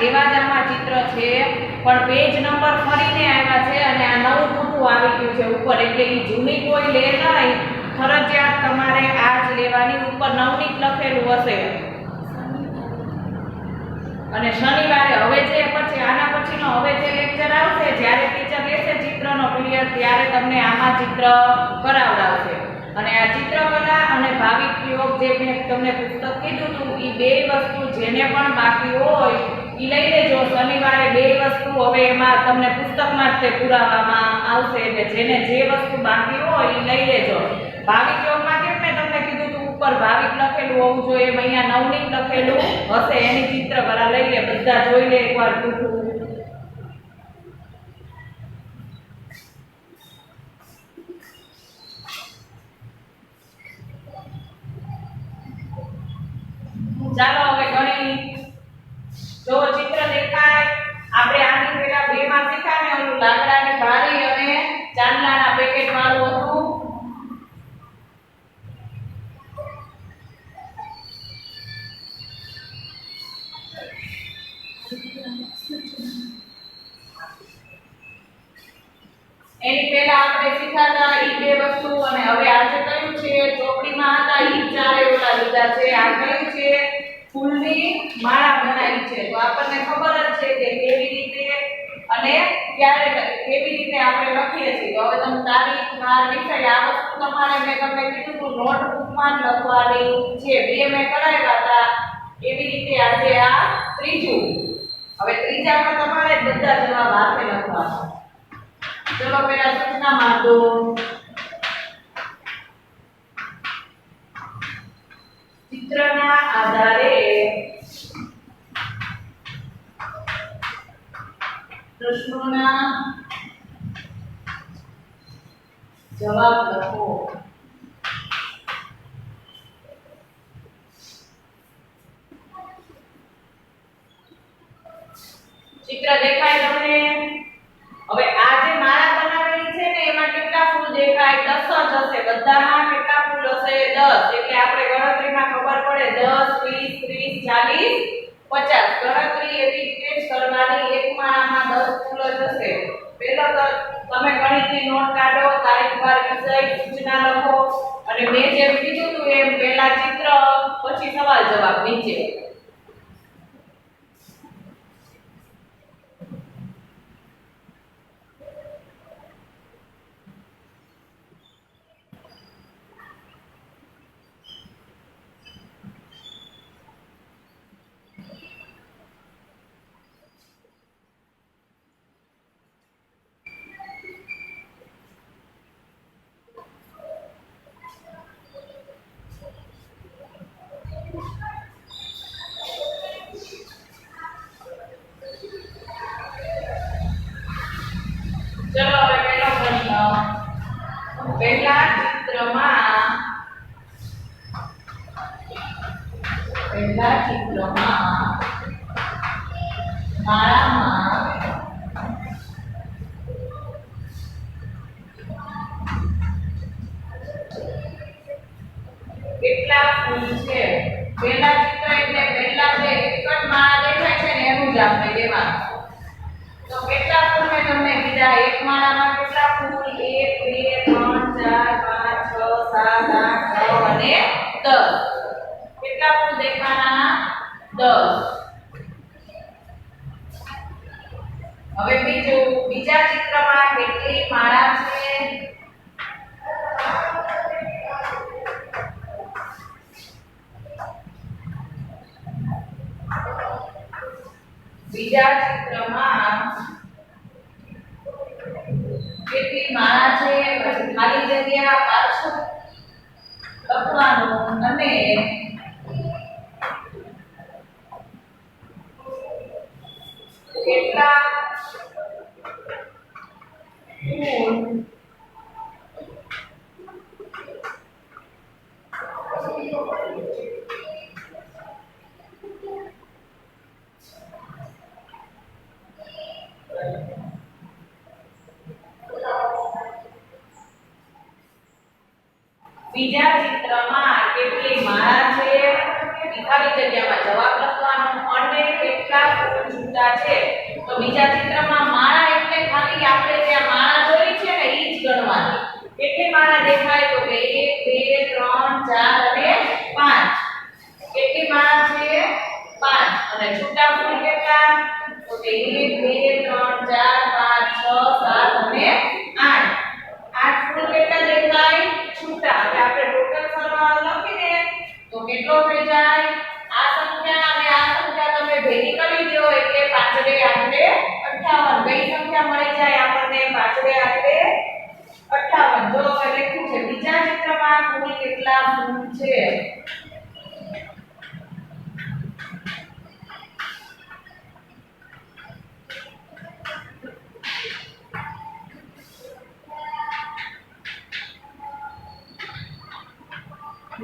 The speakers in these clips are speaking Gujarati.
જેવા જ ચિત્ર છે. પણ પેજ નંબર ફરીને આવ્યા છે અને આ નવું મોટું આવી ગયું છે ઉપર. એટલે એ જૂની કોઈ લે નહીં ફરજિયાત તમારે આ જ લેવાની. ઉપર નવનીત લખેલું હશે. અને શનિવારે હવે જે પછી, આના પછીનો હવે જે લેક્ચર આવશે, જ્યારે ટીચર લેશે ચિત્રનો ક્લિયર ત્યારે તમને આમાં ચિત્ર કરાવડાવશે. અને આ ચિત્રકલા અને ભાવિક પ્રયોગ જે મેં તમને પુસ્તક કીધું હતું એ બે વસ્તુ જેને પણ બાકી હોય એ લઈ લેજો શનિવારે બે વસ્તુ હવે એમાં તમને પુસ્તકમાં જ તે પુરાવામાં આવશે એટલે જેને જે વસ્તુ બાકી હોય એ લઈ લેજો. ભાવિક યોગમાં કેમ મેં તમને કીધું હતું ઉપર ભાવિક લખેલું હોવું જોઈએ, એમ અહીંયા નવનીત લખેલું હશે, એની ચિત્ર લઈ લે, બધા જોઈ લે એકવાર ટૂંકું ચાલો હવે ગણિત જો ચિત્ર દેખાય આપણે આની પેલા બે માં શીખ્યા ને ઓલું લાકડાની બારી અને ચાંદલાના પેકેટ વાળું હતું એની પહેલા આપણે શીખ્યા હતા ઈ બે વસ્તુ અને હવે આજે કયું છે ચોપડીમાં હતા ઈ ચારે ઓલા લીધા છે આ કયું છે ફૂલની માળા બનાવી છે તો આપણને ખબર જ છે કે કેવી રીતે અને લ- કેવી રીતે આપણે લખીએ છીએ. તો હવે તમે તારીખ વાર ડિસાઈડ આ વસ્તુ તમારે મેં તમને કીધું હતું નોટબુકમાં લખવાની છે બે મેં કરાવ્યા હતા, એવી રીતે આજે આ ત્રીજું. હવે ત્રીજામાં તમારે બધા જવાબ હાથે લખવાના. ચલો પેલા સૂચના માંગો. ચિત્રના આધારે પ્રશ્નોના જવાબ લખો. ચિત્ર દેખાય તમને? હવે આ જે માળા બનાવેલી છે ને, એમાં કેટલા ફૂલ દેખાય? 10 જ હશે. બધામાં કેટલા ફૂલ હશે? 10 એટલે આપણે ગણતરીમાં ખબર પડે 10 20 30 40 50 ગણતરી એવી રીતે જ કરવાની એક માળામાં 10 ફૂલ જશે પહેલો તો તમે ગણિતની નોટ કાઢો તારીખ વાર વિષય, સૂચના લખો. અને મેં જેમ કીધું હતું એમ, પહેલા ચિત્ર, પછી સવાલ જવાબ નીચે. બીજા ચિત્રમાં કેટલી માળા છે? ખાલી જગ્યામાં જવાબ લખવાનો. અને કેટલા ફૂલ છૂટા છે? તો બીજા ચિત્રમાં માળા એટલે ખાલી આપણે જ્યાં માળા જોઈ છે ને એ જ ગણવાની. કેટલી માળા દેખાય? તો કે 1 2 3 4 અને 5 કેટલી માળા છે 5 અને છૂટા ફૂલ કેટલા તો કે 1 2 3 4 5 6 7 અને 8 આઠ ફૂલ કેટલા દેખાય છૂટા હવે આપણે ટોટલ સરવાળો લખીને તો કેટલો થઈ જાય? આ સંખ્યા અને આ સંખ્યા તમે ભેગી કરી દો એટલે પાંચડે આઠડે 58 કઈ સંખ્યા મળી જાય આપણને? પાંચડે આઠડે 58 જો લખ્યું છે, બીજા ચિત્રમાં કુલ કેટલા ફૂલ છે?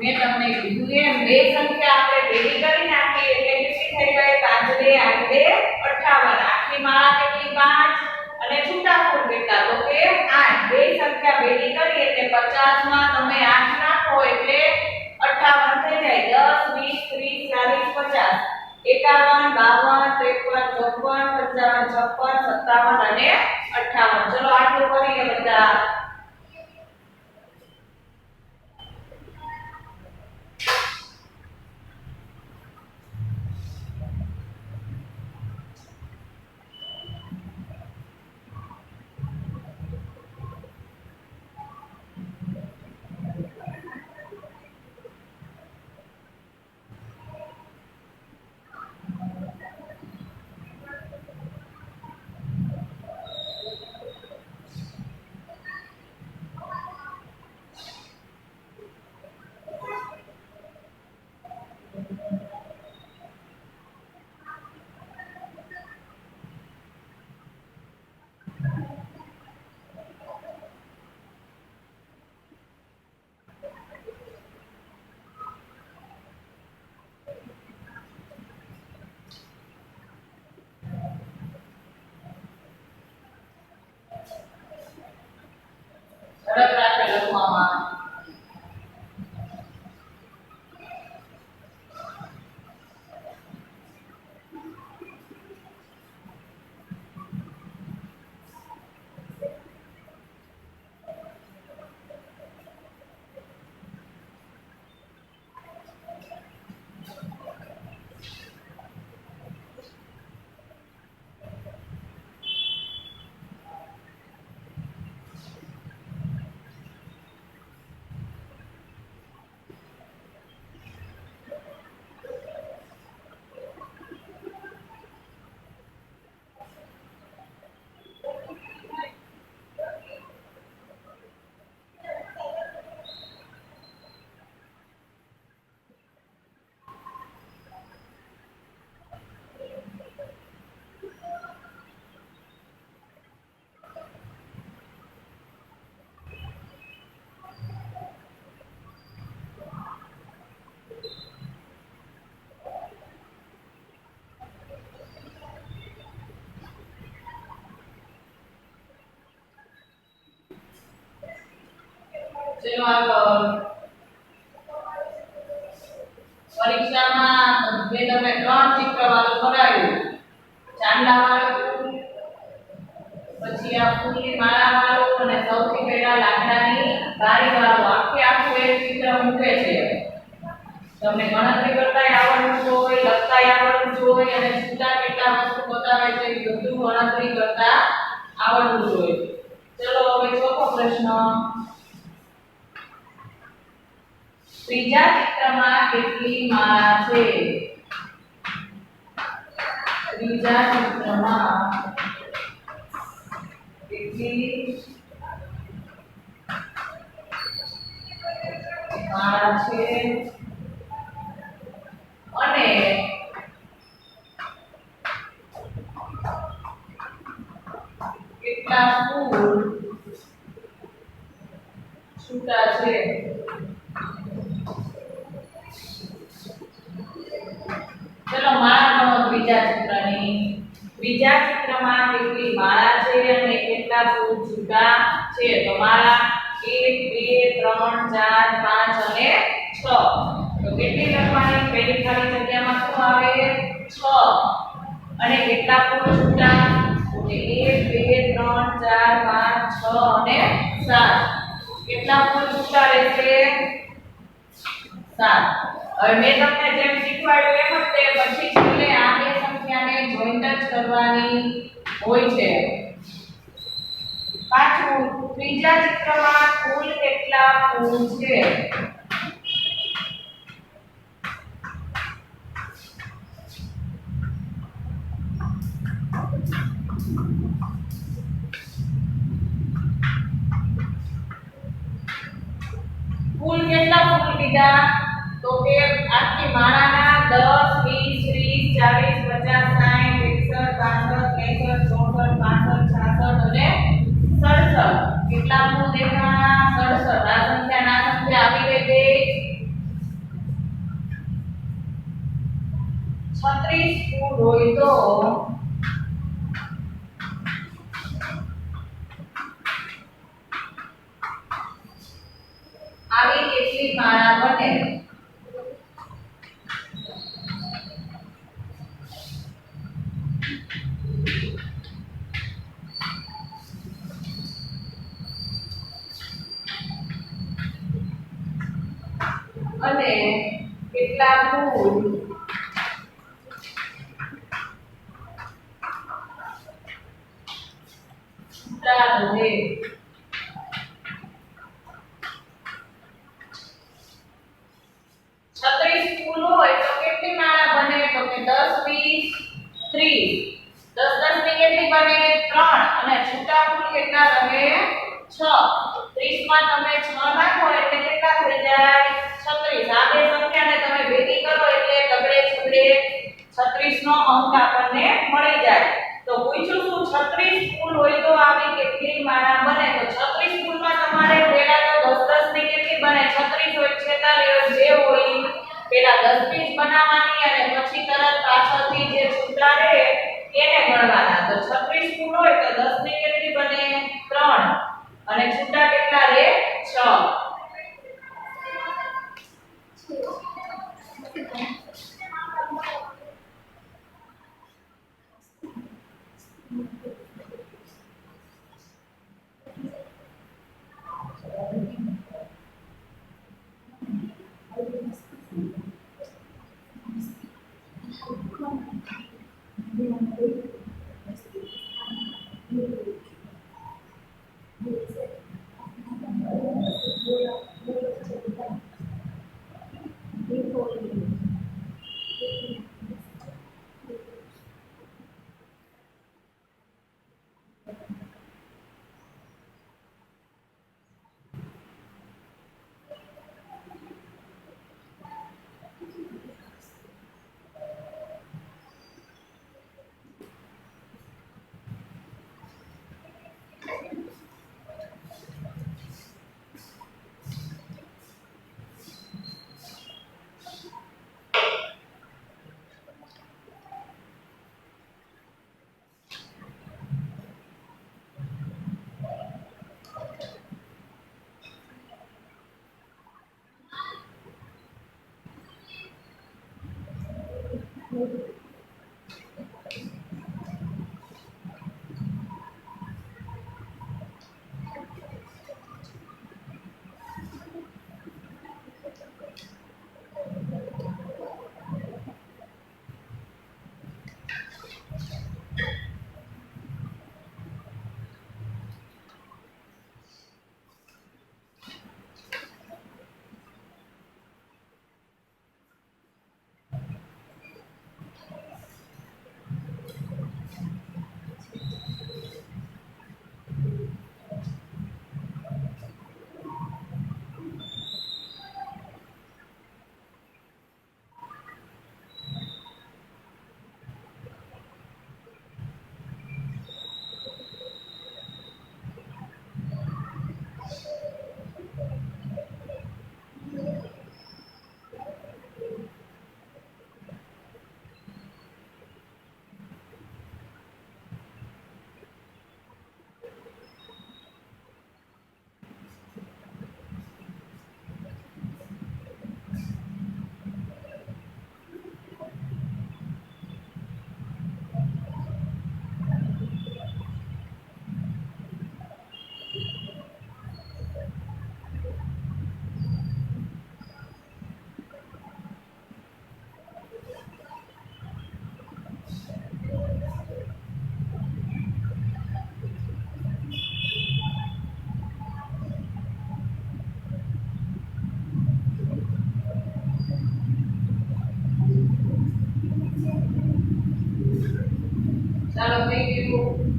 મેં તમને કીધું એમ, બે સંખ્યા આપણે ભેગી કરી નાખી એટલે કેટલી થઈ ગઈ પાંચડે આઠડે 58 આખી માળા કેટલી? પાંચ. અને છૂટા ફૂલ કેટલા? તો કે આઠ. બે સંખ્યા ભેગી કરી એટલે 50 માં તમે આઠ નાખો એટલે 58 થઈ જાય. 10 20 30 40 50 એકાવન, બાવન, ત્રેપન ચોપન પંચાવન, છપ્પન, સત્તાવન અને ચલો આ પરીક્ષામાં મેં તમને ત્રણ ચિત્ર વાળું કરાવ્યું ચાંદા વાળું પછી આ ફૂલની માળા વાળું અને સૌથી પહેલા લાકડાની બારી વાળું આખે આખું એક ચિત્ર મૂકે છે. તમને ગણતરી કરતા આવડવું જોઈએ લખતા આવડવું જોઈએ અને છૂટા કેટલા વસ્તુ બતાવે છે બધું ગણતરી કરતા આવડવું જોઈએ ચલો, હવે ચોથો પ્રશ્ન. ત્રીજા ચિત્રમાં કેટલી માળા છે? ત્રીજા ચિત્રમાં કેટલી માળા છે? અને કેટલા ફૂલ છૂટા છે? બીજા ચિત્રની બીજા ચિત્રમાં કેટલી માળા છે અને કેટલા ફૂલ છૂટા છે? તો માળા 1 2 3 4 5 અને 6 તો કેટલી લખવાની? પહેલી ખાલી જગ્યામાં શું આવે? 6 અને કેટલા ફૂલ છૂટા તો 1 2 3 4 5 6 અને 7 કેટલા ફૂલ છૂટા રહેશે? 7 હવે મેં તમને જેમ શીખવાડ્યું એમ જ તે પછી છેલ્લે આ સંખ્યાને જોઈન્ટ જ કરવાની હોય છે? પાછું ત્રીજા ચિત્રમાં કુલ કેટલા ફૂલ છે? કુલ કેટલા ફૂલ કીધા તો કે આખી માળાના દસ, વીસ, ત્રીસ, ચાલીસ, પચાસ સાઠ એકસઠ, બાસઠ, ત્રેસઠ, ચોસઠ પાસઠ છાસઠ અને સડસઠ. કેટલા ફૂલ દેખાણા? સડસઠ. આ સંખ્યા ના સંખ્યા આવી ગઈ બે છત્રીસ ફૂલ હોય તો આવી કેટલી માળા બને અને કેટલા ફૂલ રહે છત્રીસ ફૂલ હોય તો કેટલી માળા બને? તો કે દસ, વીસ, ત્રીસ. દસ દસની કેટલી બને? ત્રણ. અને છૂટા ફૂલ કેટલા રહે? છ. ત્રીસમાં તમે છ નાખો એટલે કેટલા થઈ જાય? છત્રીસ. આ બે સંખ્યાને તમે ભેગી કરો એટલે ડબડે છબડે છત્રીસ નો અંક આપણને મળી જાય. પૂછ્યું શું છત્રીસ ફૂલ હોય તો આવી કેટલી માળા બને? તો છત્રીસ ફૂલમાં તમારે પહેલા તો દસ દસની કેટલી બને? છત્રીસ હોય છેતાલીસ, જે હોય પેલા દસ પીસ બનાવવાની અને પછી તરત પાછળથી જે છૂટા રહે, એને ગણવાના. તો છત્રીસ ફૂલ હોય તો દસની કેટલી બને? ત્રણ. અને ચાલો થઈ ગયું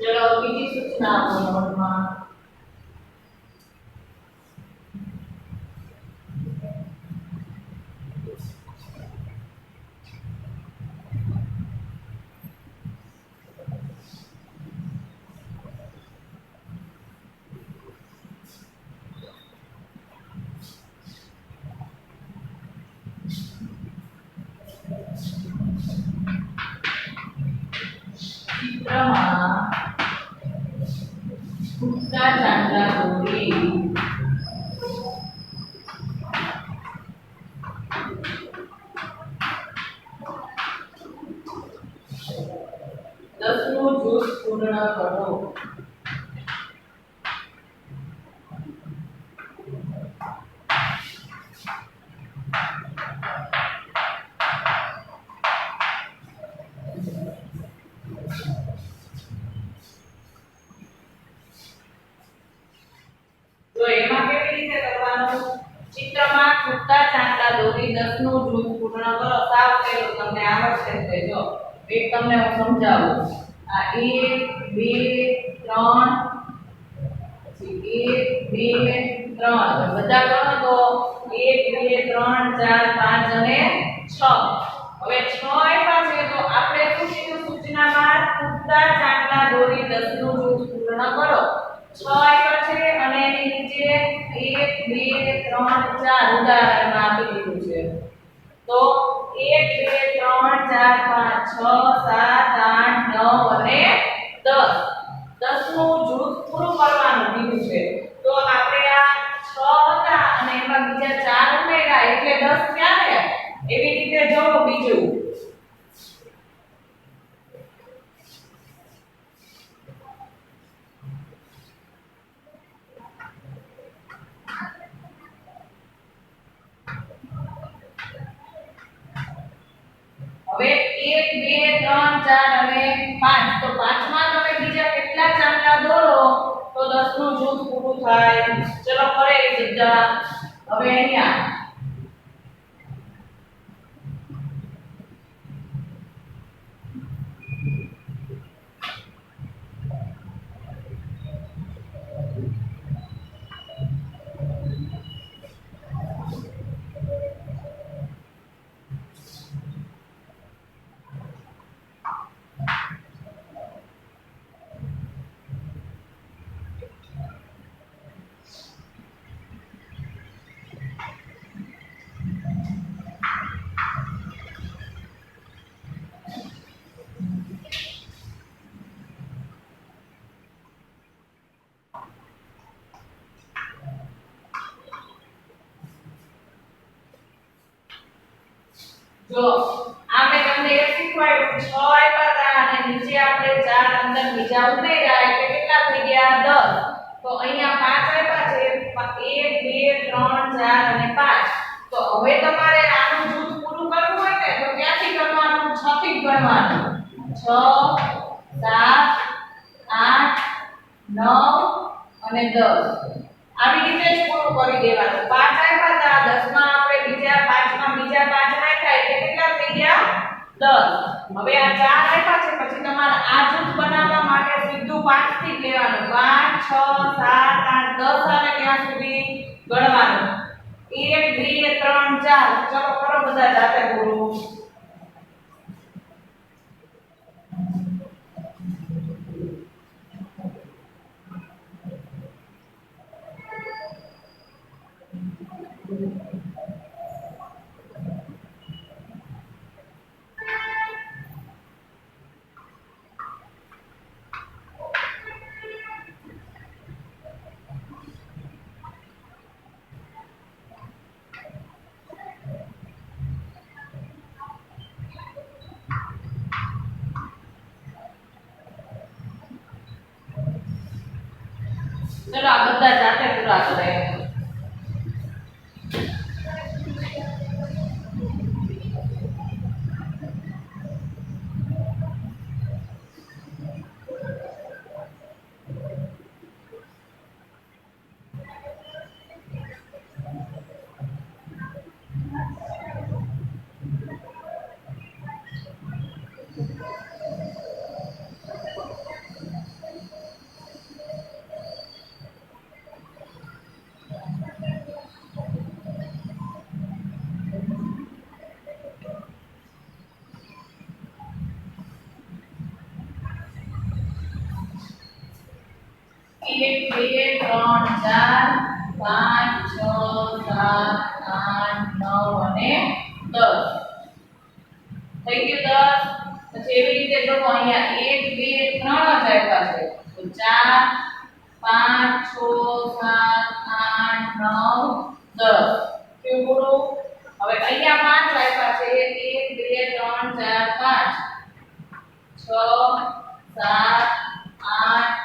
ચલો બીજી સૂચના આપો નોટમાં ચિત્રમાં ઉડતા ચાંદા દોરી દસનું જૂથ પૂર્ણ કરો તો એમાં કેવી રીતે કરવાનું ચિત્રમાં છૂટા ચાંદા દોરી દસનું જૂથ પૂર્ણ કરો સાવ પહેલું તમને આવડશે તે જો એક તમને હું સમજાવું. આ એક, બે, ત્રણ, પછી એક, બે, ત્રણ. બધા કરો તો એક, બે, ત્રણ, ચાર, પાંચ અને છ. હવે છ આપ્યા છે, તો આપણે શું કીધું સૂચનામાં પૂરતા ચાંદા દોરી દસનું જૂથ પૂર્ણ કરો. છ આપ્યા છે અને એની નીચે એક, બે, ત્રણ, ચાર ઉદાહરણમાં આપી દીધું છે. તો એક, બે, ત્રણ, ચાર, પાંચ, છ, સાત, આઠ, નવ અને દસ. દસનું જૂથ પૂરું કરવાનું કીધું છે. તો આપણે આ છ હતા અને એમાં બીજા ચાર ઉમેર્યા. એટલે દસ ને એવી રીતે જોવો બીજું હવે એક, બે, ત્રણ, ચાર અને પાંચ. તો પાંચમાં તમે બીજા કેટલા ચાંદલા દોરો, તો 10 નું જૂથ પૂરું થાય. ચલો, ફરે બધા હવે અહીંયા. જો, આપણે તમને એક શીખવાડ્યું છ આપ્યા હતા અને નીચે આપણે ચાર અંદર બીજા ઉમેર્યા, એટલે કેટલા થઈ ગયા? દસ. તો અહીંયા પાંચ આપ્યા છે પ- એક, બે, ત્રણ, ચાર અને પાંચ. તો હવે તમારે આનું જૂથ પૂરું કરવું હોય ને, તો ક્યાંથી કરવાનું? 6 થી ગણવાનું છ, સાત, આઠ, નવ અને દસ. આવી રીતે જ પૂરું કરી દેવાનું. પાંચ આપ્યા હતા, દસમાં આપણે બીજા પાંચમાં બીજા પાંચ આપ્યા એટલે કેટલા થઈ ગયા? દસ. હવે આ ચાર આપ્યા છે, પછી તમારે આ જૂથ બનાવવા માટે સીધું પાંચથી લેવાનું. પાંચ, છ, સાત, આઠ, દસ આવે ત્યાં સુધી ગણવાનું. એક, બે, ત્રણ, ચાર. ચલો કરો બધા જાતે પૂરું ચાર, પાંચ, છ, સાત, આઠ, નવ અને દસ થઈ ગયું દસ પછી એવી રીતે જો અહીંયા એક બે ત્રણ જ આપ્યા છે તો ચાર પાંચ છ સાત આઠ નવ દસ કેવું પૂરું હવે અહીંયા પાંચ આપ્યા છે એક બે ત્રણ ચાર પાંચ છ સાત આઠ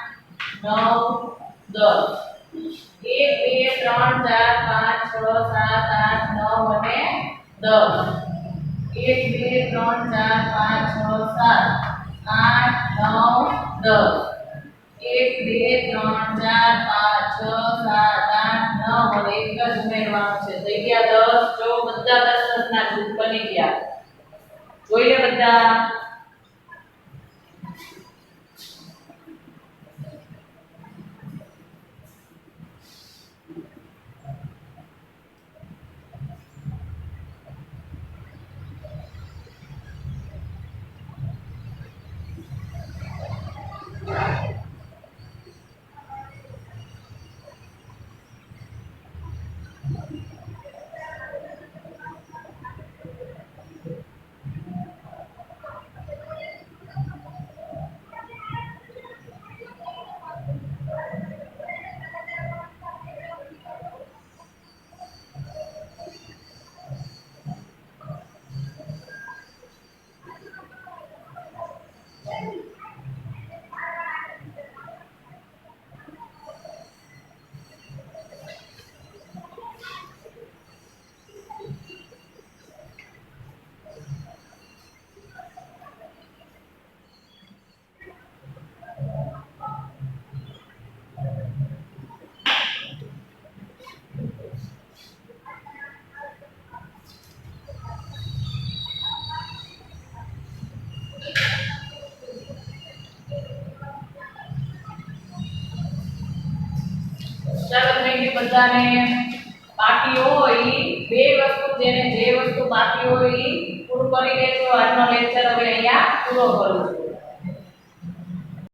નવ દસ. એક બે ત્રણ ચાર પાંચ છ સાત આઠ નવ અને દસ એક બે ત્રણ ચાર પાંચ છ સાત આઠ નવ દસ એક બે ત્રણ ચાર પાંચ છ સાત આઠ નવ અને એક જ ઉમેરવાનું છે. થઈ ગયા દસ જો બધા દસ દસના જૂથ બની ગયા. જોઈએ બધા ચાલો થઈ